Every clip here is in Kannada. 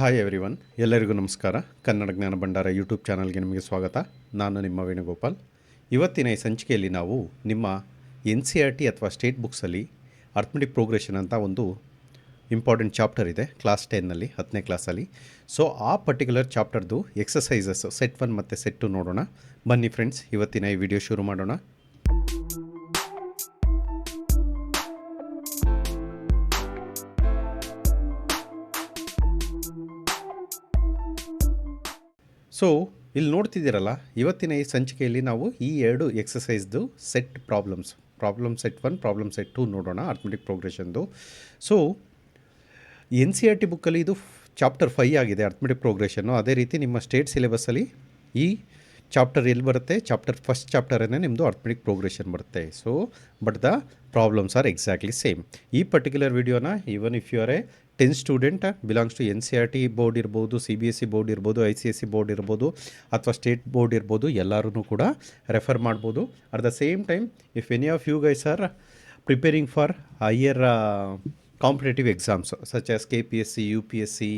ಹಾಯ್ ಎವ್ರಿವನ್ ಎಲ್ಲರಿಗೂ ನಮಸ್ಕಾರ. ಕನ್ನಡ ಜ್ಞಾನ ಭಂಡಾರ ಯೂಟ್ಯೂಬ್ ಚಾನಲ್ಗೆ ನಿಮಗೆ ಸ್ವಾಗತ. ನಾನು ನಿಮ್ಮ ವೇಣುಗೋಪಾಲ್. ಇವತ್ತಿನ ಈ ಸಂಚಿಕೆಯಲ್ಲಿ ನಾವು ನಿಮ್ಮ ಎನ್ ಸಿ ಆರ್ ಟಿ ಅಥವಾ ಸ್ಟೇಟ್ ಬುಕ್ಸಲ್ಲಿ ಅರ್ಥಮೆಟಿಕ್ ಪ್ರೋಗ್ರೆಷನ್ ಅಂತ ಒಂದು ಇಂಪಾರ್ಟೆಂಟ್ ಚಾಪ್ಟರ್ ಇದೆ. ಕ್ಲಾಸ್ ಟೆನ್ನಲ್ಲಿ ಹತ್ತನೇ ಕ್ಲಾಸಲ್ಲಿ ಸೊ ಆ ಪರ್ಟಿಕ್ಯುಲರ್ ಚಾಪ್ಟರ್ದು ಎಕ್ಸಸೈಸಸ್ ಸೆಟ್ ಒನ್ ಮತ್ತು ಸೆಟ್ ಟು ನೋಡೋಣ. ಬನ್ನಿ ಫ್ರೆಂಡ್ಸ್ ಇವತ್ತಿನ ಈ ವಿಡಿಯೋ ಶುರು ಮಾಡೋಣ. ಸೊ ಇಲ್ಲಿ ನೋಡ್ತಿದ್ದೀರಲ್ಲ, ಇವತ್ತಿನ ಈ ಸಂಚಿಕೆಯಲ್ಲಿ ನಾವು ಈ ಎರಡು ಎಕ್ಸಸೈಸ್ದು set problems problem set one problem set two ನೋಡೋಣ arithmetic ಪ್ರೋಗ್ರೆಷನ್ದು so N C R T ಬುಕ್ಕಲ್ಲಿ ಇದು ಚಾಪ್ಟರ್ ಫೈ ಆಗಿದೆ ಅರ್ಥಮೆಟಿಕ್ ಪ್ರೋಗ್ರೆಷನ್ನು ಅದೇ ರೀತಿ ನಿಮ್ಮ ಸ್ಟೇಟ್ ಸಿಲೆಬಸ್ಸಲ್ಲಿ ಈ ಚಾಪ್ಟರ್ ಎಲ್ಲಿ ಬರುತ್ತೆ? ಚಾಪ್ಟರ್ ಫಸ್ಟ್ ಚಾಪ್ಟರನ್ನೇ ನಿಮ್ಮದು ಅರ್ಥಮೆಟಿಕ್ ಪ್ರೋಗ್ರೆಷನ್ ಬರುತ್ತೆ. So but the problems are exactly same ಈ ಪರ್ಟಿಕ್ಯುಲರ್ ವಿಡಿಯೋನ even if you are a ten student belongs to N C R T board ಇರ್ಬೋದು C B S C board ಇರ್ಬೋದು I C S C board ಇರ್ಬೋದು, ಅಥವಾ ಸ್ಟೇಟ್ ಬೋರ್ಡ್ ಇರ್ಬೋದು ಎಲ್ಲರೂ ಕೂಡ ರೆಫರ್ ಮಾಡ್ಬೋದು. At the same time if any of you guys are preparing for higher competitive exams such as K P S C U P S C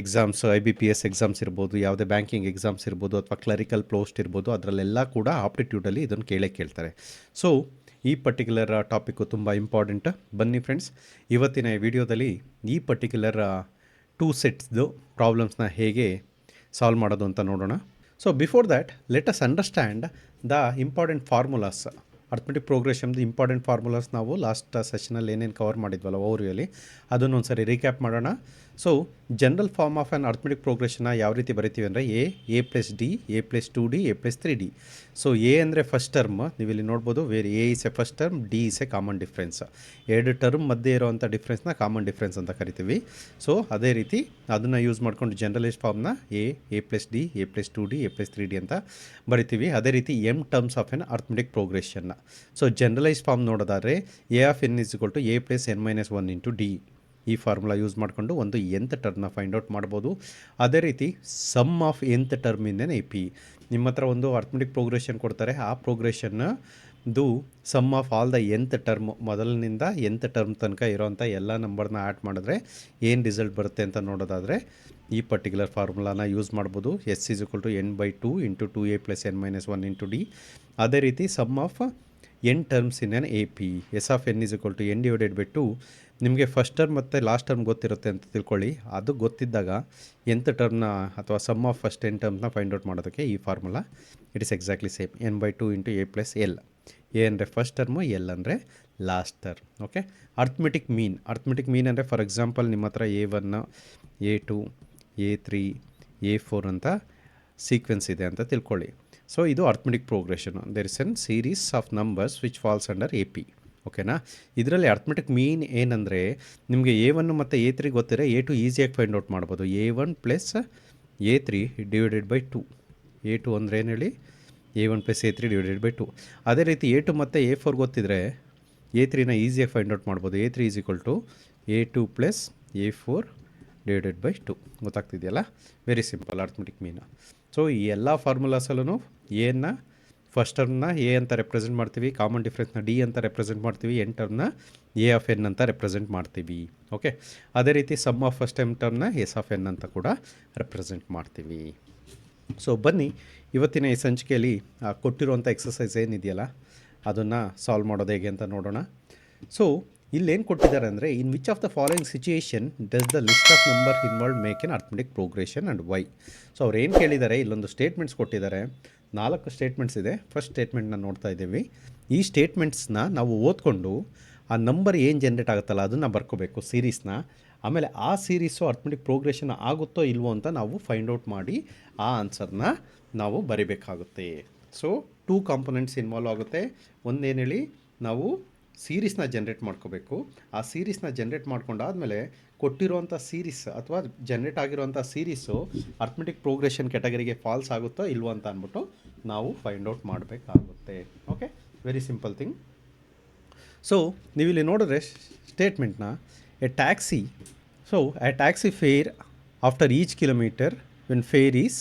exams I B P S exams ಇರ್ಬೋದು, ಯಾವುದೇ ಬ್ಯಾಂಕಿಂಗ್ ಎಕ್ಸಾಮ್ಸ್ ಇರ್ಬೋದು, ಅಥವಾ ಕ್ಲರಿಕಲ್ ಪೋಸ್ಟ್ ಇರ್ಬೋದು, ಅದರಲ್ಲೆಲ್ಲ ಕೂಡ ಆಪ್ಟಿಟ್ಯೂಡಲ್ಲಿ ಇದನ್ನು ಕೇಳೇ ಕೇಳ್ತಾರೆ. ಸೊ ಈ ಪರ್ಟಿಕ್ಯುಲರ್ ಟಾಪಿಕ್ಕು ತುಂಬ ಇಂಪಾರ್ಟೆಂಟ್ ಬನ್ನಿ ಫ್ರೆಂಡ್ಸ್ ಇವತ್ತಿನ ವಿಡಿಯೋದಲ್ಲಿ ಈ ಪರ್ಟಿಕ್ಯುಲರ್ ಟೂ ಸೆಟ್ಸ್ದು ಪ್ರಾಬ್ಲಮ್ಸ್ನ ಹೇಗೆ ಸಾಲ್ವ್ ಮಾಡೋದು ಅಂತ ನೋಡೋಣ. So before that let us understand the important formulas arithmetic ಪ್ರೋಗ್ರೆಷನ್ದು important formulas ನಾವು ಲಾಸ್ಟ್ ಸೆಷನಲ್ಲಿ ಏನೇನು ಕವರ್ ಮಾಡಿದ್ವಲ್ಲ ಓವರ್ ಅದನ್ನು ಅದನ್ನೊಂದು ಸರಿ ರೀಕ್ಯಾಪ್ ಮಾಡೋಣ. So general form of an arithmetic ಪ್ರೋಗ್ರೆಷನ್ನ ಯಾವ ರೀತಿ ಬರಿತೀವಿ ಅಂದರೆ A A plus D A plus two D A plus three D so A ಅಂದರೆ ಫಸ್ಟ್ ಟರ್ಮ್ ನೀವು ಇಲ್ಲಿ ನೋಡ್ಬೋದು where A is a first term D is a common difference ಎರಡು ಟರ್ಮ್ ಮಧ್ಯೆ ಇರೋವಂಥ ಡಿಫ್ರೆನ್ಸ್ನ ಕಾಮನ್ ಡಿಫ್ರೆನ್ಸ್ ಅಂತ ಕರಿತೀವಿ. ಸೊ ಅದೇ ರೀತಿ ಅದನ್ನು ಯೂಸ್ ಮಾಡ್ಕೊಂಡು ಜನರಲೈಸ್ಡ್ ಫಾರ್ಮ್ನ A A plus D A plus two D A plus three D ಅಂತ ಬರಿತೀವಿ. ಅದೇ ರೀತಿ M terms of an arithmetic ಪ್ರೋಗ್ರೆಷನ್ನ so generalize form ನೋಡೋದಾದರೆ A of N is equal to A plus N minus one into D ಈ ಫಾರ್ಮುಲಾ ಯೂಸ್ ಮಾಡಿಕೊಂಡು ಒಂದು ಎಂತ್ ಟರ್ಮ್ನ ಫೈಂಡ್ ಔಟ್ ಮಾಡ್ಬೋದು. ಅದೇ ರೀತಿ ಸಮ್ ಆಫ್ ಎಂತ್ ಟರ್ಮಿಂದನೇ ಪಿ ನಿಮ್ಮ ಹತ್ರ ಒಂದು ಅರ್ಥಮೆಟಿಕ್ ಪ್ರೋಗ್ರೆಷನ್ ಕೊಡ್ತಾರೆ. ಆ ಪ್ರೋಗ್ರೆಷನ್ದು sum of all the mth term ಮೊದಲಿನಿಂದ ಎಂತ್ ಟರ್ಮ್ ತನಕ ಇರೋವಂಥ ಎಲ್ಲ ನಂಬರ್ನ ಆ್ಯಡ್ ಮಾಡಿದ್ರೆ ಏನು ರಿಸಲ್ಟ್ ಬರುತ್ತೆ ಅಂತ ನೋಡೋದಾದರೆ ಈ ಪರ್ಟಿಕ್ಯುಲರ್ ಫಾರ್ಮುಲಾನ ಯೂಸ್ ಮಾಡ್ಬೋದು. S is equal to N by two into two A plus N minus one into D ಅದೇ ರೀತಿ sum of N terms in an A P, S of N is equal to N divided by two. ನಿಮಗೆ ಫಸ್ಟ್ ಟರ್ಮ್ ಮತ್ತು ಲಾಸ್ಟ್ ಟರ್ಮ್ ಗೊತ್ತಿರುತ್ತೆ ಅಂತ ತಿಳ್ಕೊಳ್ಳಿ. ಅದು ಗೊತ್ತಿದ್ದಾಗ ಎಂಥ ಟರ್ಮ್ನ ಅಥವಾ ಸಮ್ ಆಫ್ ಫಸ್ಟ್ ಎನ್ ಟರ್ಮ್ನ ಫೈಂಡ್ ಔಟ್ ಮಾಡೋದಕ್ಕೆ ಈ formula it is exactly same n by two into A plus L A ಅಂದರೆ ಫಸ್ಟ್ ಟರ್ಮು ಎಲ್ ಅಂದರೆ last term okay arithmetic mean arithmetic mean ಅಂದರೆ ಫಾರ್ ಎಕ್ಸಾಂಪಲ್ ನಿಮ್ಮ ಹತ್ರ A one A two A three A four ಅಂತ ಸೀಕ್ವೆನ್ಸ್ ಇದೆ ಅಂತ ತಿಳ್ಕೊಳ್ಳಿ. ಸೊ ಇದು arithmetic progression there is an series of numbers which falls under A P ಓಕೆನಾ ಇದರಲ್ಲಿ ಅರ್ಥಮೆಟಿಕ್ ಮೀನ್ ಏನಂದರೆ, ನಿಮಗೆ ಎ ಒನ್ ಮತ್ತು ಎ ತ್ರೀ ಗೊತ್ತಿರೋ ಎ ಟು ಈಸಿಯಾಗಿ ಫೈಂಡ್ ಔಟ್ ಮಾಡ್ಬೋದು. A one plus A three divided by two A two ಅಂದರೆ ಏನು ಹೇಳಿ A one plus A three divided by two ಅದೇ ರೀತಿ ಎ ಟು ಮತ್ತು ಎ ಫೋರ್ ಗೊತ್ತಿದ್ರೆ ಎ ತ್ರೀನ ಈಸಿಯಾಗಿ ಫೈಂಡ್ ಔಟ್ ಮಾಡ್ಬೋದು. A three is equal to A two plus A four divided by two ಗೊತ್ತಾಗ್ತಿದೆಯಲ್ಲ? Very simple arithmetic ಮೀನ ಸೊ ಈ ಎಲ್ಲ ಫಾರ್ಮುಲಾಸಲ್ಲೂ ಎನ್ನ ಫಸ್ಟ್ ಟರ್ಮ್ನ ಎ ಅಂತ ರೆಪ್ರೆಸೆಂಟ್ ಮಾಡ್ತೀವಿ ಕಾಮನ್ ಡಿಫ್ರೆನ್ಸ್ನ ಡಿ ಅಂತ ರೆಪ್ರೆಸೆಂಟ್ ಮಾಡ್ತೀವಿ ಎನ್ ಟರ್ಮ್ನ ಎ ಆಫ್ ಎನ್ ಅಂತ ರೆಪ್ರೆಸೆಂಟ್ ಮಾಡ್ತೀವಿ. ಓಕೆ ಅದೇ ರೀತಿ ಸಮ್ ಆಫ್ ಫಸ್ಟ್ ಟೈಮ್ ಟರ್ಮ್ನ ಎಸ್ ಆಫ್ ಎನ್ ಅಂತ ಕೂಡ ರೆಪ್ರೆಸೆಂಟ್ ಮಾಡ್ತೀವಿ. ಸೊ ಬನ್ನಿ, ಇವತ್ತಿನ ಈ ಸಂಚಿಕೆಯಲ್ಲಿ ಕೊಟ್ಟಿರುವಂಥ ಎಕ್ಸಸೈಸ್ ಏನಿದೆಯಲ್ಲ, ಅದನ್ನು ಸಾಲ್ವ್ ಮಾಡೋದು ಹೇಗೆ ಅಂತ ನೋಡೋಣ. ಸೊ ಇಲ್ಲೇನು ಕೊಟ್ಟಿದ್ದಾರೆ ಅಂದರೆ, in which of the following situation does the list of number involve make an arithmetic progression and why? So ಅವ್ರು ಏನು ಕೇಳಿದ್ದಾರೆ, ಇಲ್ಲೊಂದು ಸ್ಟೇಟ್ಮೆಂಟ್ಸ್ ಕೊಟ್ಟಿದ್ದಾರೆ. ನಾಲ್ಕು ಸ್ಟೇಟ್ಮೆಂಟ್ಸ್ ಇದೆ. ಫಸ್ಟ್ ಸ್ಟೇಟ್ಮೆಂಟ್ನ ನೋಡ್ತಾ ಇದ್ದೀವಿ. ಈ ಸ್ಟೇಟ್ಮೆಂಟ್ಸ್ನ ನಾವು ಓದ್ಕೊಂಡು ಆ ನಂಬರ್ ಏನು ಜನ್ರೇಟ್ ಆಗುತ್ತಲ್ಲ, ಅದನ್ನು ಬರ್ಕೋಬೇಕು ಸೀರೀಸ್ನ ಆಮೇಲೆ ಆ ಸೀರೀಸು ಅರ್ಥಮೆಟಿಕ್ ಪ್ರೋಗ್ರೆಷನ್ ಆಗುತ್ತೋ ಇಲ್ವೋ ಅಂತ ನಾವು ಫೈಂಡ್ ಔಟ್ ಮಾಡಿ ಆ ಆನ್ಸರ್ನ ನಾವು ಬರಿಬೇಕಾಗುತ್ತೆ. ಸೊ ಟೂ ಕಾಂಪೊನೆಂಟ್ಸ್ ಇನ್ವಾಲ್ವ್ ಆಗುತ್ತೆ. ಒಂದೇನು ಹೇಳಿ? ನಾವು ಸೀರೀಸ್ನ ಜನ್ರೇಟ್ ಮಾಡ್ಕೋಬೇಕು. ಆ ಸೀರೀಸ್ನ ಜನ್ರೇಟ್ ಮಾಡ್ಕೊಂಡಾದಮೇಲೆ ಕೊಟ್ಟಿರುವಂಥ ಸೀರೀಸ್ ಅಥವಾ ಜನ್ರೇಟ್ ಆಗಿರುವಂಥ ಸೀರೀಸು ಅರ್ಥಮೆಟಿಕ್ ಪ್ರೋಗ್ರೆಷನ್ ಕ್ಯಾಟಗರಿಗೆ ಫಾಲ್ಸ್ ಆಗುತ್ತೋ ಇಲ್ವೋ ಅಂತ ಅಂದ್ಬಿಟ್ಟು ನಾವು ಫೈಂಡ್ ಔಟ್ ಮಾಡಬೇಕಾಗುತ್ತೆ. Okay very simple thing so ನೀವು ಇಲ್ಲಿ ನೋಡಿದ್ರೆ ಸ್ಟೇಟ್ಮೆಂಟ್ನ a taxi so a taxi fare after each kilometre when fare is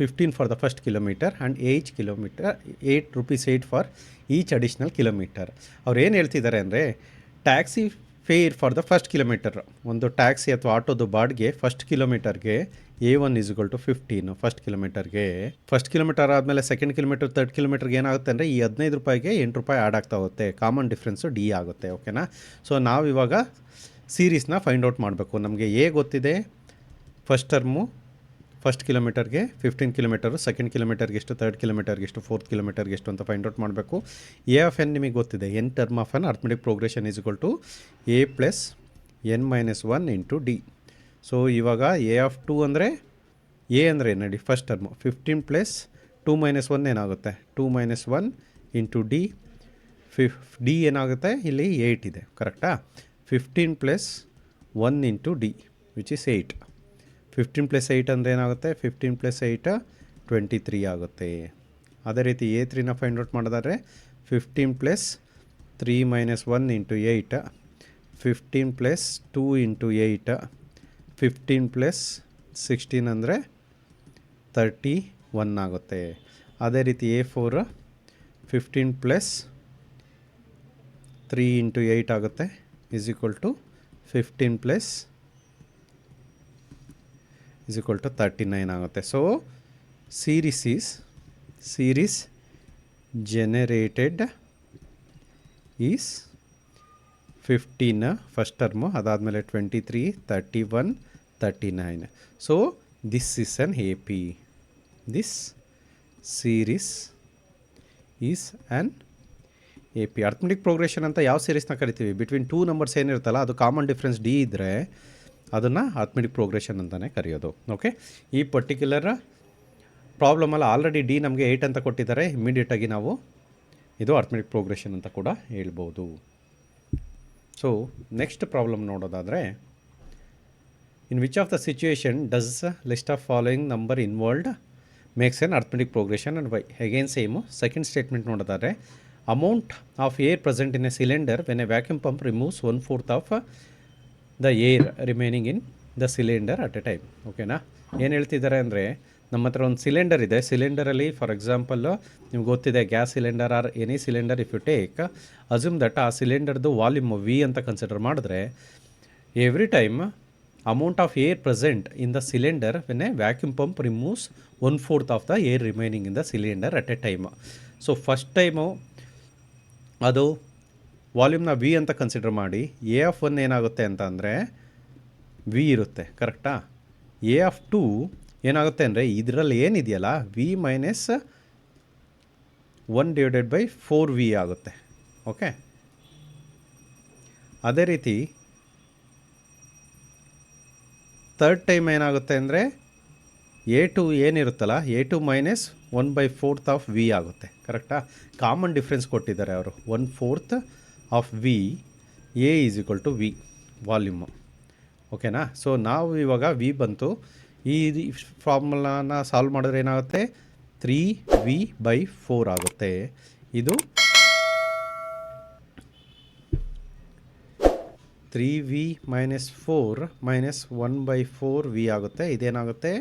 fifteen for the first kilometre and each kilometre eight rupees eight for each additional kilometre ಅವ್ರು ಏನು ಹೇಳ್ತಿದ್ದಾರೆ ಅಂದರೆ taxi fare for the first kilometre ಒಂದು ಟ್ಯಾಕ್ಸಿ ಅಥವಾ ಆಟೋದು ಬಾಡಿಗೆ ಫಸ್ಟ್ ಕಿಲೋಮೀಟರ್ಗೆ A one is equal to fifteen first ಕಿಲೋಮೀಟರ್ಗೆ ಫಸ್ಟ್ ಕಿಲೋಮೀಟರ್ ಆದಮೇಲೆ ಸೆಕೆಂಡ್ ಕಿಲೋಮೀಟರ್ ತರ್ಡ್ ಕಿಲೋಮೀಟರ್ಗೆ ಏನಾಗುತ್ತೆ ಅಂದರೆ, ಈ ಹದಿನೈದು ರೂಪಾಯಿಗೆ ಎಂಟು ರೂಪಾಯಿ ಆ್ಯಡ್ ಆಗ್ತಾ ಹೋಗುತ್ತೆ. ಕಾಮನ್ ಡಿಫ್ರೆನ್ಸು ಡಿ ಆಗುತ್ತೆ ಓಕೆನಾ ಸೊ ನಾವು ಇವಾಗ ಸೀರೀಸ್ನ ಫೈಂಡ್ ಔಟ್ ಮಾಡಬೇಕು. ನಮಗೆ ಎ ಗೊತ್ತಿದೆ ಫಸ್ಟ್ ಟರ್ಮು ಫಸ್ಟ್ ಕಿಲೋಮೀಟರ್ಗೆ ಫಿಫ್ಟೀನ್ ಕಿಲೋಮೀಟರು ಸೆಕೆಂಡ್ ಕಿಲೋಮೀಟರ್ಗೆ ಎಷ್ಟು ತರ್ಡ್ ಕಿಲೋಮೀಟರ್ಗೆ ಎಷ್ಟು ಫೋರ್ತ್ ಕಿಲೋಮೀಟರ್ಗೆ ಎಷ್ಟು ಅಂತ ಫೈಂಡ್ ಔಟ್ ಮಾಡಬೇಕು. ಎ ಆಫ್ ಎನ್ ನಿಮಗೆ ಗೊತ್ತಿದೆ. N term of an arithmetic progression is equal to A plus N minus one into D so ಇವಾಗ ಎ ಆಫ್ ಟು ಅಂದರೆ ಎ ಅಂದರೆ ನೋಡಿ first term fifteen plus two minus one ಏನಾಗುತ್ತೆ? Two minus one into D ಫಿಫ್ D ಏನಾಗುತ್ತೆ? ಇಲ್ಲಿ ಏಯ್ಟ್ ಇದೆ. ಕರೆಕ್ಟಾ fifteen plus one into D which is eight fifteen plus eight ಅಂದರೆ ಏನಾಗುತ್ತೆ? Fifteen plus eight twenty three ಆಗುತ್ತೆ. ಅದೇ ರೀತಿ ಎ ತ್ರೀನ ಫೈಂಡ್ ಔಟ್ ಮಾಡಿದ್ರೆ fifteen plus three minus one into eight fifteen plus two into eight fifteen plus sixteen ಅಂದರೆ ತರ್ಟಿ ಒನ್ ಆಗುತ್ತೆ. ಅದೇ ರೀತಿ A four fifteen plus three into eight ಆಗುತ್ತೆ is equal to fifteen plus is equal to thirty nine ಆಗುತ್ತೆ. So series is series generated is fifteen first term ಅದಾದಮೇಲೆ twenty three thirty one thirty nine so this is an A P this series is an A P arithmetic progression ಅಂತ ಯಾವ ಸೀರೀಸ್ನ ಕರಿತೀವಿ? ಬಿಟ್ವೀನ್ ಟೂ ನಂಬರ್ಸ್ ಏನಿರುತ್ತಲ್ಲ, ಅದು ಕಾಮನ್ ಡಿಫ್ರೆನ್ಸ್ ಡಿ ಇದ್ದರೆ ಅದನ್ನು ಆತ್ಮೆಟಿಕ್ ಪ್ರೋಗ್ರೆಷನ್ ಅಂತಲೇ ಕರೆಯೋದು ಓಕೆ ಈ ಪರ್ಟಿಕ್ಯುಲರ್ ಪ್ರಾಬ್ಲಮಲ್ಲಿ ಆಲ್ರೆಡಿ ಡಿ ನಮಗೆ ಏಯ್ಟ್ ಅಂತ ಕೊಟ್ಟಿದ್ದಾರೆ ಇಮ್ಮಿಡಿಯೇಟಾಗಿ ನಾವು ಇದು ಅರ್ಥಮೆಟಿಕ್ ಪ್ರೋಗ್ರೆಷನ್ ಅಂತ ಕೂಡ ಹೇಳ್ಬೋದು. ಸೊ ನೆಕ್ಸ್ಟ್ ಪ್ರಾಬ್ಲಮ್ ನೋಡೋದಾದರೆ in which of the situation does list of following number involved makes an arithmetic progression and why again same second statement ನೋಡೋದಾದರೆ amount of air present in a cylinder when a vacuum pump removes one fourth of the air remaining in the cylinder at a time, ಓಕೆನಾ? ಏನು ಹೇಳ್ತಿದ್ದಾರೆ ಅಂದರೆ, ನಮ್ಮ ಹತ್ರ ಒಂದು ಸಿಲಿಂಡರ್ ಇದೆ. ಸಿಲಿಂಡರಲ್ಲಿ, ಫಾರ್ ಎಕ್ಸಾಂಪಲ್ಲು ನಿಮ್ಗೆ ಗೊತ್ತಿದೆ, gas cylinder or any cylinder, if you take, assume that ಆ ಸಿಲಿಂಡರ್ದು ವಾಲ್ಯೂಮ್ ವಿ ಅಂತ ಕನ್ಸಿಡರ್ ಮಾಡಿದ್ರೆ, every time amount of air present in the cylinder when a vacuum pump removes one fourth of the air remaining in the cylinder at a time. So, first time ಅದು ವಾಲ್ಯೂಮ್ನ ವಿ ಅಂತ ಕನ್ಸಿಡರ್ ಮಾಡಿ ಎ ಆಫ್ ಒನ್ ಏನಾಗುತ್ತೆ ಅಂತ ಅಂದರೆ ವಿ ಇರುತ್ತೆ ಕರೆಕ್ಟಾ ಎ ಆಫ್ ಟು ಏನಾಗುತ್ತೆ ಅಂದರೆ, ಇದರಲ್ಲಿ ಏನಿದೆಯಲ್ಲ V minus one divided by four V ಆಗುತ್ತೆ ಓಕೆ ಅದೇ ರೀತಿ ತರ್ಡ್ ಟೈಮ್ ಏನಾಗುತ್ತೆ ಅಂದರೆ A two ಏನಿರುತ್ತಲ್ಲ A two minus one by fourth of V ಆಗುತ್ತೆ ಕರೆಕ್ಟಾ ಕಾಮನ್ ಡಿಫ್ರೆನ್ಸ್ ಕೊಟ್ಟಿದ್ದಾರೆ ಅವರು one fourth of V A is equal to V volume ಓಕೆನಾ ಸೊ ನಾವು ಇವಾಗ ವಿ ಬಂತು. ಈ ಫಾರ್ಮುಲಾನ ಸಾಲ್ವ್ ಮಾಡಿದ್ರೆ ಏನಾಗುತ್ತೆ? ತ್ರೀ ವಿ ಬೈ ಫೋರ್ ಆಗುತ್ತೆ. ಇದು three V minus four minus one by four V ಆಗುತ್ತೆ. ಇದೇನಾಗುತ್ತೆ?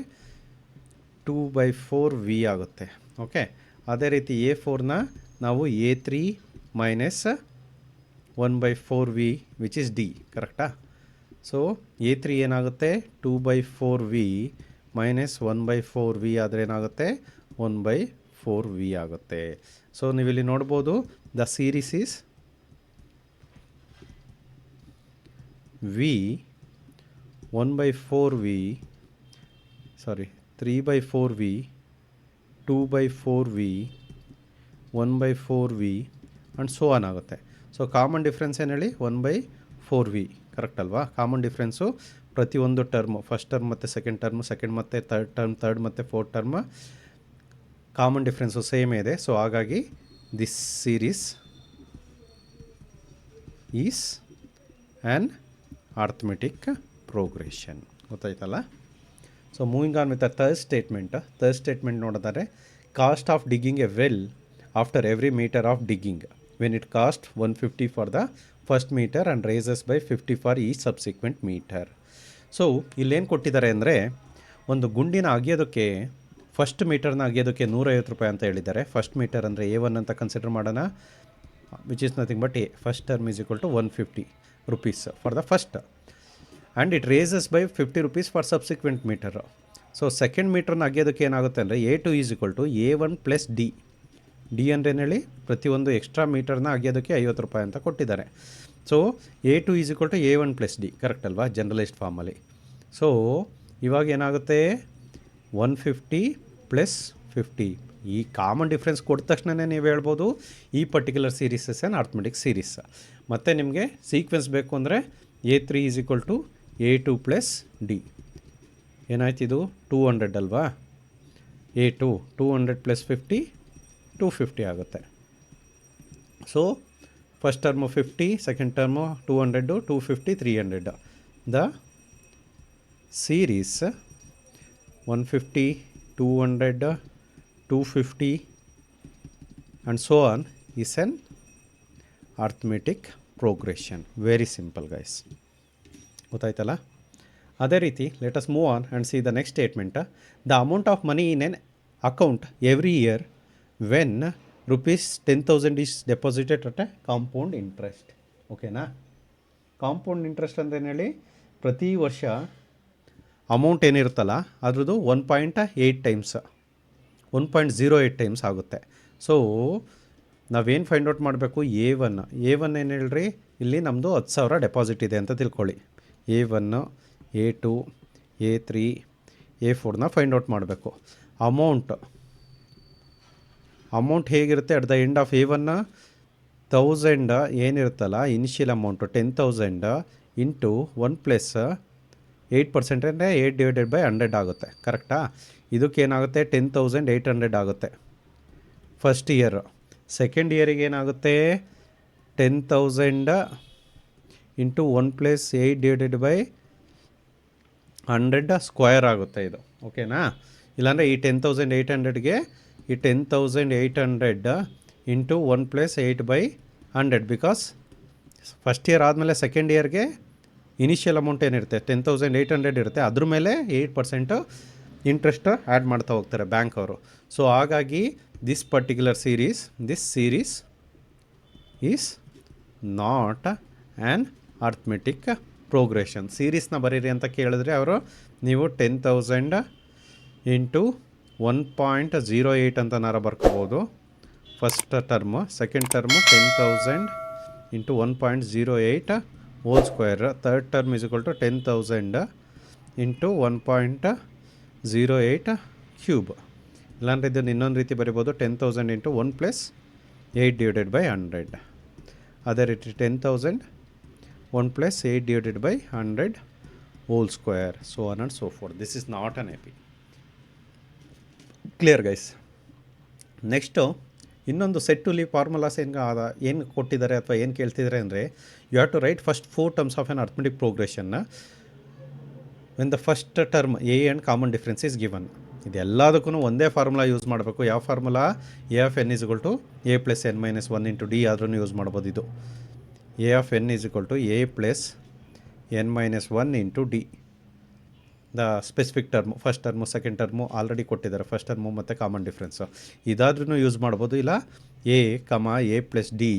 ಟೂ ಬೈ ಫೋರ್ ವಿ ಆಗುತ್ತೆ. ಓಕೆ ಅದೇ ರೀತಿ ಎ ಫೋರ್ನ ನಾವು A three minus one by four V which is D ಕರೆಕ್ಟಾ ಸೊ ಎ ತ್ರೀ ಏನಾಗುತ್ತೆ? Two by four V minus one by four V ಆದರೆ ಏನಾಗುತ್ತೆ? ಒನ್ ಬೈ ಫೋರ್ ವಿ ಆಗುತ್ತೆ. ಸೊ ನೀವಿಲ್ಲಿ ನೋಡ್ಬೋದು the series is V one by four V sorry three by four V two by four V one by four V and so on ಆಗುತ್ತೆ. ಸೊ ಕಾಮನ್ ಡಿಫ್ರೆನ್ಸ್ ಏನು ಹೇಳಿ? One by four V correct ಅಲ್ವಾ? ಕಾಮನ್ ಡಿಫ್ರೆನ್ಸು ಪ್ರತಿಯೊಂದು ಟರ್ಮ್ ಫಸ್ಟ್ ಟರ್ಮ್ ಮತ್ತು ಸೆಕೆಂಡ್ ಟರ್ಮ್ ಸೆಕೆಂಡ್ ಮತ್ತು ತರ್ಡ್ ಟರ್ಮ್ ತರ್ಡ್ ಮತ್ತು ಫೋರ್ತ್ ಟರ್ಮ್ ಕಾಮನ್ ಡಿಫ್ರೆನ್ಸು ಸೇಮೇ ಇದೆ. ಸೊ ಹಾಗಾಗಿ this series is an arithmetic progression ಗೊತ್ತಾಯ್ತಲ್ಲ? So moving on with third statement third statement ನೋಡಿದರೆ cost of digging a well after every metre of digging it cost one fifty for the first metre and rises by fifty for ಈ ಸಬ್ಸಿಕ್ವೆಂಟ್ ಮೀಟರ್ ಸೊ ಇಲ್ಲೇನು ಕೊಟ್ಟಿದ್ದಾರೆ ಅಂದರೆ, ಒಂದು ಗುಂಡಿನ ಅಗಿಯೋದಕ್ಕೆ ಫಸ್ಟ್ ಮೀಟರ್ನ ಅಗಿಯೋದಕ್ಕೆ ನೂರೈವತ್ತು ರೂಪಾಯಿ ಅಂತ ಹೇಳಿದ್ದಾರೆ. ಫಸ್ಟ್ ಮೀಟರ್ ಅಂದರೆ ಎ ಒನ್ ಅಂತ ಕನ್ಸಿಡರ್ ಮಾಡೋಣ which is nothing but a first term is equal to one fifty rupees for the first and it raises by fifty rupees for subsequent metre so second ಮೀಟರ್ನ ಅಗೆಯೋದಕ್ಕೆ ಏನಾಗುತ್ತೆ ಅಂದರೆ a two is equal to a one plus d d ಅಂದ್ರೇನು ಹೇಳಿ ಪ್ರತಿಯೊಂದು ಎಕ್ಸ್ಟ್ರಾ ಮೀಟರ್ನ ಅಗೆಯೋದಕ್ಕೆ ಐವತ್ತು ರೂಪಾಯಿ ಅಂತ ಕೊಟ್ಟಿದ್ದಾರೆ. So a two is equal to a one plus d correct ಅಲ್ವಾ? ಜನರಲೈಸ್ಡ್ ಫಾರ್ಮಲ್ಲಿ ಸೊ ಇವಾಗ ಏನಾಗುತ್ತೆ? ಒನ್ ಫಿಫ್ಟಿ ಪ್ಲಸ್ ಫಿಫ್ಟಿ ಈ ಕಾಮನ್ ಡಿಫ್ರೆನ್ಸ್ ಕೊಟ್ಟ ತಕ್ಷಣವೇ ನೀವು ಹೇಳ್ಬೋದು, ಈ ಪರ್ಟಿಕ್ಯುಲರ್ ಸೀರೀಸ್ ಏನು ಆರ್ಥಮೆಟಿಕ್ ಸೀರೀಸ್ ಮತ್ತು ನಿಮಗೆ ಸೀಕ್ವೆನ್ಸ್ ಬೇಕು ಅಂದರೆ a three is equal to a two plus d ಏನಾಯ್ತು ಇದು? ಟೂ ಹಂಡ್ರೆಡ್ ಅಲ್ವಾ? A two two hundred plus fifty two fifty ಆಗುತ್ತೆ. So first term fifty second term two hundred two fifty three hundred the series one fifty two hundred two fifty and so on is an arithmetic progression very simple guys ಗೊತ್ತಾಯ್ತಲ್ಲ? ಅದೇ ರೀತಿ let's move on and see the next statement the amount of money in an account every year rupees ten thousand is deposited at a compound interest ಓಕೆನಾ ಕಾಂಪೌಂಡ್ ಇಂಟ್ರೆಸ್ಟ್ ಏನು ಹೇಳಿ? ಪ್ರತಿ ವರ್ಷ ಅಮೌಂಟ್ ಏನಿರುತ್ತಲ್ಲ, ಅದ್ರದ್ದು one point eight times one point zero eight times ಆಗುತ್ತೆ. ಸೊ ನಾವೇನು ಫೈಂಡ್ ಔಟ್ ಮಾಡಬೇಕು? ಎ ಒನ್ ಎ ಒನ್ ಏನು ಹೇಳ್ರಿ? ಇಲ್ಲಿ ನಮ್ಮದು ಹತ್ತು ಸಾವಿರ ಡೆಪಾಸಿಟ್ ಇದೆ ಅಂತ ತಿಳ್ಕೊಳ್ಳಿ. A one a two a three a ಫೋರ್ನ find out ಮಾಡಬೇಕು. ಅಮೌಂಟ್ ಅಮೌಂಟ್ ಹೇಗಿರುತ್ತೆ ಅಟ್ ದ ಎಂಡ್ ಆಫ್ ಏವನ್ನ thousand ಏನಿರುತ್ತಲ್ಲ initial amount ten thousand into one plus eight percent ಅಂದರೆ ಏಯ್ಟ್ ಡಿವೈಡೆಡ್ ಬೈ ಹಂಡ್ರೆಡ್ ಆಗುತ್ತೆ. ಕರೆಕ್ಟಾ ಇದಕ್ಕೇನಾಗುತ್ತೆ ಟೆನ್ ತೌಸಂಡ್ ಏಯ್ಟ್ ಹಂಡ್ರೆಡ್ ಆಗುತ್ತೆ. ಫಸ್ಟ್ ಇಯರ್ ಸೆಕೆಂಡ್ ಇಯರಿಗೆ ಏನಾಗುತ್ತೆ? Ten thousand into one plus eight divided by hundred square ಆಗುತ್ತೆ ಇದು. ಓಕೆನಾ ಇಲ್ಲಾಂದರೆ ಈ ಟೆನ್ ತೌಸಂಡ್ ಏಯ್ಟ್ ಹಂಡ್ರೆಡ್ಗೆ ಈ ten thousand eight hundred into one plus eight by hundred because first year ಆದಮೇಲೆ ಸೆಕೆಂಡ್ ಇಯರ್ಗೆ ಇನಿಷಿಯಲ್ ಅಮೌಂಟ್ ಏನಿರುತ್ತೆ? ಟೆನ್ ತೌಸಂಡ್ ಏಯ್ಟ್ ಹಂಡ್ರೆಡ್ ಇರುತ್ತೆ. ಅದ್ರ ಮೇಲೆ ಏಯ್ಟ್ ಪರ್ಸೆಂಟು ಇಂಟ್ರೆಸ್ಟ್ ಆ್ಯಡ್ ಮಾಡ್ತಾ ಹೋಗ್ತಾರೆ ಬ್ಯಾಂಕ್ ಅವರು. ಸೊ ಹಾಗಾಗಿ this particular series this series is not an arithmetic progression ಸೀರೀಸ್ನ ಬರೀರಿ ಅಂತ ಕೇಳಿದ್ರೆ ಅವರು, ನೀವು ten thousand into one point zero eight ಅಂತನಾರ ಬರ್ಕೋಬೋದು. First term second term ten thousand into one point zero eight whole square third term is equal to ten thousand into one point zero eight cube ಇಲ್ಲಾಂದ್ರೆ ಇದನ್ನು ಇನ್ನೊಂದು ರೀತಿ ಬರಿಬೋದು. Ten thousand into one plus eight divided by hundred ಅದೇ ರೀತಿ ten thousand one plus eight divided by hundred whole square so on and so forth this is not an AP clear guys next ಇನ್ನೊಂದು ಸೆಟ್ಟುಲಿ ಫಾರ್ಮುಲಾಸ್ ಏನು ಆದ, ಏನು ಕೊಟ್ಟಿದ್ದಾರೆ ಅಥವಾ ಏನು ಕೇಳ್ತಿದ್ದಾರೆ ಅಂದರೆ you have to write first four terms of an arithmetic ಪ್ರೋಗ್ರೆಷನ್ನ when the first term a and common difference is given ಇದೆಲ್ಲದಕ್ಕೂ ಒಂದೇ ಫಾರ್ಮುಲಾ ಯೂಸ್ ಮಾಡಬೇಕು. ಯಾವ formula a of n is equal to a plus n minus one into d ಆದ್ರೂ ಯೂಸ್ ಮಾಡ್ಬೋದು ಇದು. A of n is equal to a plus n minus one into d the specific term first term second term already ಕೊಟ್ಟಿದ್ದಾರೆ. ಫಸ್ಟ್ ಟರ್ಮು ಮತ್ತು ಕಾಮನ್ ಡಿಫ್ರೆನ್ಸು ಇದಾದ್ರೂ ಯೂಸ್ ಮಾಡ್ಬೋದು. ಇಲ್ಲ a comma a plus d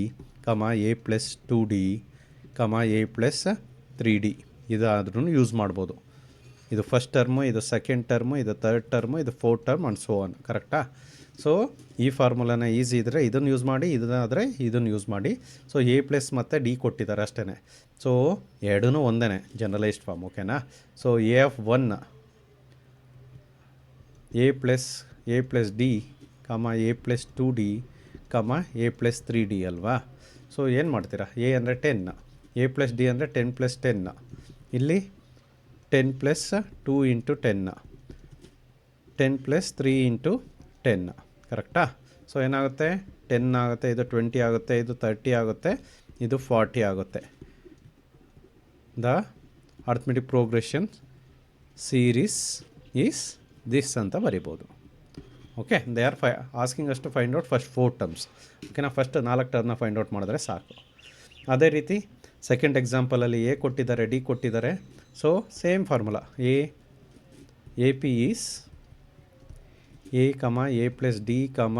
comma a plus two d comma a plus three d ಇದಾದ್ರೂ use ಮಾಡ್ಬೋದು. ಇದು ಫಸ್ಟ್ ಟರ್ಮು ಇದು ಸೆಕೆಂಡ್ ಟರ್ಮು ಇದು ತರ್ಡ್ ಟರ್ಮು ಇದು fourth term and so on ಕರೆಕ್ಟಾ ಸೊ ಈ ಫಾರ್ಮುಲಾನ ಈಸಿ ಇದ್ದರೆ ಇದನ್ನು ಯೂಸ್ ಮಾಡಿ ಇದನ್ನಾದರೆ ಇದನ್ನು ಯೂಸ್ ಮಾಡಿ. ಸೊ ಎ ಪ್ಲಸ್ ಮತ್ತು ಡಿ ಕೊಟ್ಟಿದ್ದಾರೆ ಅಷ್ಟೇ ಸೊ ಎರಡೂ ಒಂದೇ ಜನರಲೈಸ್ಡ್ ಫಾರ್ಮ್ ಓಕೆನಾ so a of one a plus a plus d comma a plus two d comma a plus three d ಅಲ್ವಾ? ಸೊ ಏನು ಮಾಡ್ತೀರಾ? ಎ ಅಂದರೆ ಟೆನ್ ಎ ಪ್ಲಸ್ ಡಿ ಅಂದರೆ ಟೆನ್ ಪ್ಲಸ್ ಟೆನ್ ಇಲ್ಲಿ ten plus two into ten ten plus three into ten ಕರೆಕ್ಟಾ? ಸೊ ಏನಾಗುತ್ತೆ? ಟೆನ್ ಆಗುತ್ತೆ, ಇದು ಟ್ವೆಂಟಿ ಆಗುತ್ತೆ, ಇದು ತರ್ಟಿ ಆಗುತ್ತೆ, ಇದು ಫಾರ್ಟಿ ಆಗುತ್ತೆ. The arithmetic progression series is this ಅಂತ ಬರಿಬೋದು. ಓಕೆ ದೇ ಆರ್ ಫೈ ಆಸ್ಕಿಂಗ್ ಅಷ್ಟು find out first four terms ಓಕೆನಾ ಫಸ್ಟ್ ನಾಲ್ಕು ಟರ್ಮ್ನ ಫೈಂಡ್ ಔಟ್ ಮಾಡಿದ್ರೆ ಸಾಕು. ಅದೇ ರೀತಿ ಸೆಕೆಂಡ್ ಎಕ್ಸಾಂಪಲಲ್ಲಿ ಎ ಕೊಟ್ಟಿದ್ದಾರೆ ಡಿ ಕೊಟ್ಟಿದ್ದಾರೆ. So same formula a A P is a comma a plus d comma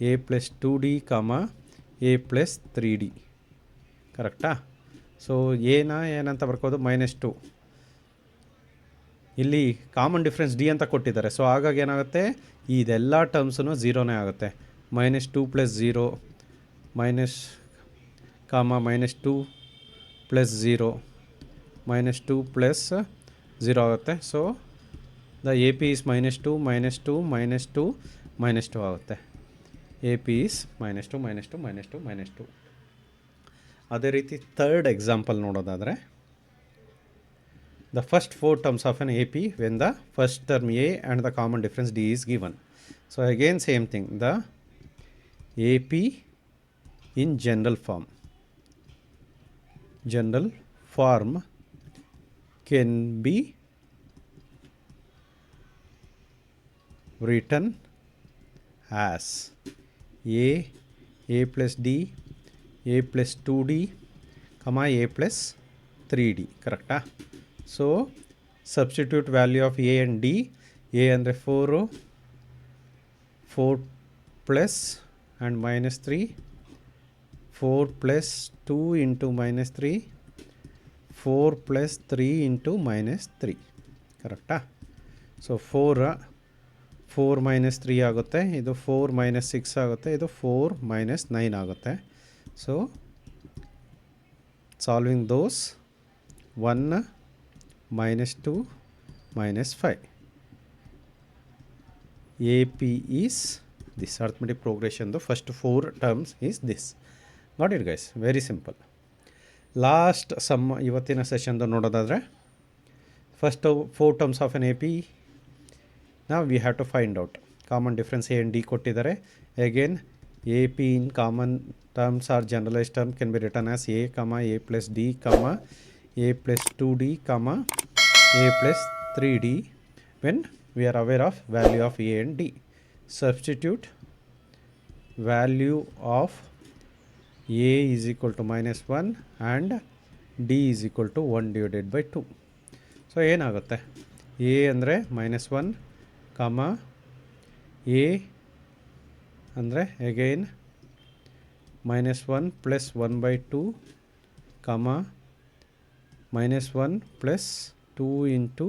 a plus two d comma a plus three d ಕರೆಕ್ಟಾ ಸೊ ಏನ ಏನಂತ ಬರ್ಕೋದು ಮೈನಸ್ ಟು ಇಲ್ಲಿ ಕಾಮನ್ ಡಿಫ್ರೆನ್ಸ್ ಡಿ ಅಂತ ಕೊಟ್ಟಿದ್ದಾರೆ. ಸೊ ಹಾಗಾಗಿ ಏನಾಗುತ್ತೆ? ಇದೆಲ್ಲ ಟರ್ಮ್ಸೂ ಝೀರೋನೇ ಆಗುತ್ತೆ. Minus two plus zero minus comma minus two plus zero minus two plus zero ಆಗುತ್ತೆ. So the A P is minus two minus two minus two minus two ಆಗುತ್ತೆ A P is minus two minus two minus two minus two ಅದೇ ರೀತಿ ಥರ್ಡ್ ಎಕ್ಸಾಂಪಲ್ ನೋಡೋದಾದರೆ the first four terms of an AP when the first term A and the common difference D is given. So again same thing the AP in general form general form can be written as A A plus D A plus 2D comma A plus 3D ಕರೆಕ್ಟಾ so substitute value of A and D A ಅಂದರೆ four four plus and minus three four plus two into minus three four plus three into minus three ಕರೆಕ್ಟಾ ಸೊ ಫೋರ four minus three ಆಗುತ್ತೆ, ಇದು ಫೋರ್ ಮೈನಸ್ ಸಿಕ್ಸ್ ಆಗುತ್ತೆ, ಇದು ಫೋರ್ ಮೈನಸ್ ನೈನ್ ಆಗುತ್ತೆ. So solving those one minus 2 minus 5 A P is this arithmetic ಪ್ರೋಗ್ರೆಷನ್ದು first four terms is this not it guys very simple last some ಇವತ್ತಿನ ಸೆಷನ್ದು ನೋಡೋದಾದರೆ first four terms of an A P ನಾವು we have to find out common difference a and d ಕೊಟ್ಟಿದ್ದಾರೆ again A P in common terms are generalise term can be written as a comma a plus d comma a plus 2d comma a plus 3d when we are aware of value of a and d substitute value of a is equal to minus 1 and d is equal to 1 divided by 2 so ಏನಾಗುತ್ತೆ ಎ ಅಂದರೆ ಮೈನಸ್ ಒನ್ ಕಾಮ, ಎ ಅಂದರೆ again minus one plus one by two comma, minus 1 plus 2 into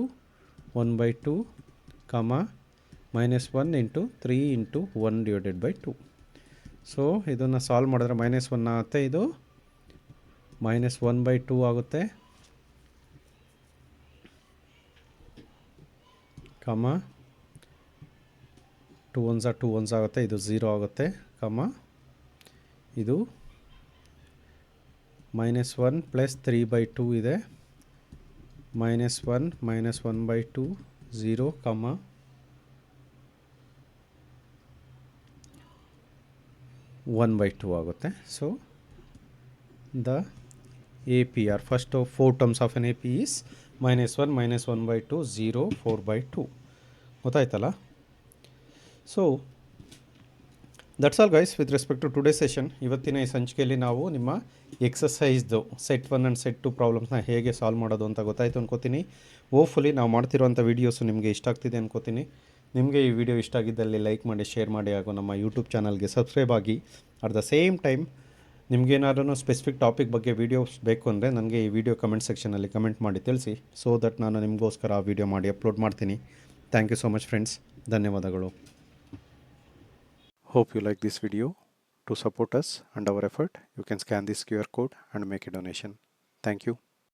1 by 2 comma minus 1 into 3 into 1 divided by 2 ಸೊ ಇದನ್ನು ಸಾಲ್ವ್ ಮಾಡಿದ್ರೆ ಮೈನಸ್ ಒನ್ ಆಗುತ್ತೆ ಇದು. ಮೈನಸ್ ಒನ್ ಬೈ ಟೂ ಆಗುತ್ತೆ. Comma two ones two ones ಆಗುತ್ತೆ, ಇದು ಝೀರೋ ಆಗುತ್ತೆ, ಕಮ. ಇದು minus one plus three by two ಇದೆ. Minus one minus one by two zero, comma. One by two ಆಗುತ್ತೆ. So the A P are first four terms of an A P is minus one minus one by two zero, four by two. ಗೊತ್ತಾಯ್ತಲ್ಲ? So that's all guys with respect to today session ಇವತ್ತಿನ ಈ ಸಂಚಿಕೆಯಲ್ಲಿ ನಾವು ನಿಮ್ಮ ಎಕ್ಸಸೈಸ್ದು set one and set two ಪ್ರಾಬ್ಲಮ್ಸ್ನ ಹೇಗೆ ಸಾಲ್ವ್ ಮಾಡೋದು ಅಂತ ಗೊತ್ತಾಯಿತು ಅನ್ಕೋತೀನಿ. ಓಫುಲಿ ನಾವು ಮಾಡ್ತಿರೋಂಥ ವೀಡಿಯೋಸು ನಿಮಗೆ ಇಷ್ಟ ಆಗ್ತಿದೆ ಅನ್ಕೋತೀನಿ. ನಿಮಗೆ ಈ ವಿಡಿಯೋ ಇಷ್ಟ ಆಗಿದ್ದಲ್ಲಿ ಲೈಕ್ ಮಾಡಿ ಶೇರ್ ಮಾಡಿ ಹಾಗೂ ನಮ್ಮ ಯೂಟ್ಯೂಬ್ ಚಾನಲ್ಗೆ ಸಬ್ಸ್ಕ್ರೈಬ್ ಆಗಿ. ಅಟ್ ದ ಸೇಮ್ ಟೈಮ್ ನಿಮಗೇನಾದ್ರೂ ಸ್ಪೆಸಿಫಿಕ್ ಟಾಪಿಕ್ ಬಗ್ಗೆ ವೀಡಿಯೋಸ್ ಬೇಕು ಅಂದರೆ ನನಗೆ ಈ ವಿಡಿಯೋ ಕಮೆಂಟ್ ಸೆಕ್ಷನಲ್ಲಿ ಕಮೆಂಟ್ ಮಾಡಿ ತಿಳಿಸಿ. ಸೊ ದಟ್ ನಾನು ನಿಮಗೋಸ್ಕರ ಆ ವಿಡಿಯೋ ಮಾಡಿ ಅಪ್ಲೋಡ್ ಮಾಡ್ತೀನಿ. Thank you so much friends ಧನ್ಯವಾದಗಳು. Hope you like this video. To support us and our effort, you can scan this QR code and make a donation. Thank you.